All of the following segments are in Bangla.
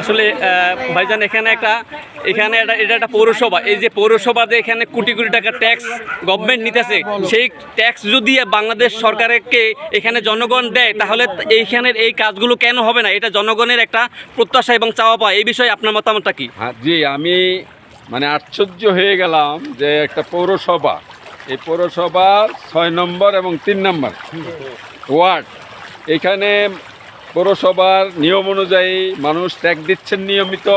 আসলে ভাইজান, এখানে একটা এখানে একটা, এটা একটা পৌরসভা। এই যে পৌরসভাতে এখানে কোটি কোটি টাকা ট্যাক্স গভর্নমেন্ট নিতেছে, সেই ট্যাক্স যদি বাংলাদেশ সরকারকে এখানে জনগণ দেয়, তাহলে এইখানের এই কাজগুলো কেন হবে না? এটা জনগণের একটা প্রত্যাশা এবং চাওয়া পাওয়া। এই বিষয়ে আপনার মতামতটা কি? হ্যাঁ জি, আমি মানে আশ্চর্য হয়ে গেলাম যে একটা পৌরসভা, এই পৌরসভা ছয় নম্বর এবং তিন নম্বর ওয়ার্ড, এখানে পৌরসভার নিয়ম অনুযায়ী মানুষ ট্যাক্স দিচ্ছেন নিয়মিত,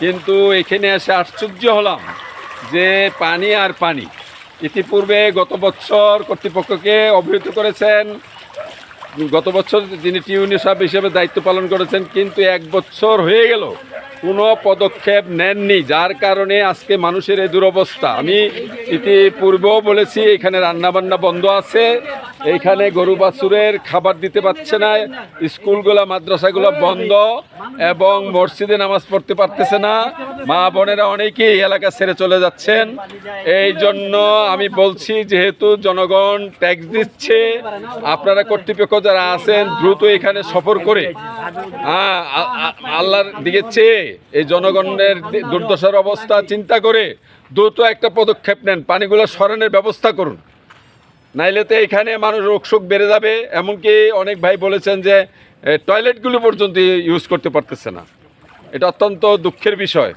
কিন্তু এখানে এসে আশ্চর্য হলাম যে পানি আর পানি ইতিপূর্বে গত বছর কর্তৃপক্ষকে অবহিত করেছেন। গত বছর তিনি টিউনি সাহেব হিসেবে দায়িত্ব পালন করেছেন, কিন্তু এক বছর হয়ে গেল কোনো পদক্ষেপ নেননি, যার কারণে আজকে মানুষের এই দুরবস্থা। আমি ইতিপূর্বেও বলেছি, এখানে রান্নাবান্না বন্ধ আছে, এইখানে গরু বাছুরের খাবার দিতে পারছে না, স্কুলগুলো, মাদ্রাসাগুলো বন্ধ এবং মসজিদে নামাজ পড়তে পারতেছে না। মা বোনেরা অনেকেই এলাকা ছেড়ে চলে যাচ্ছেন। এই জন্য আমি বলছি, যেহেতু জনগণ ট্যাক্স দিচ্ছে, আপনারা কর্তৃপক্ষ যারা আছেন, দ্রুত এখানে সফর করে হ্যাঁ আল্লাহর দিকে চেয়ে এই জনগণের দুর্দশার অবস্থা চিন্তা করে দ্রুত একটা পদক্ষেপ নেন। পানিগুলো সরানোর ব্যবস্থা করুন। নাইলে তো এখানে মানুষ রোগশোক বেড়ে যাবে, এমনকি অনেক ভাই বলেছেন যে টয়লেটগুলো পর্যন্ত ইউজ করতে পারতেছে না। এটা অত্যন্ত দুঃখের বিষয়।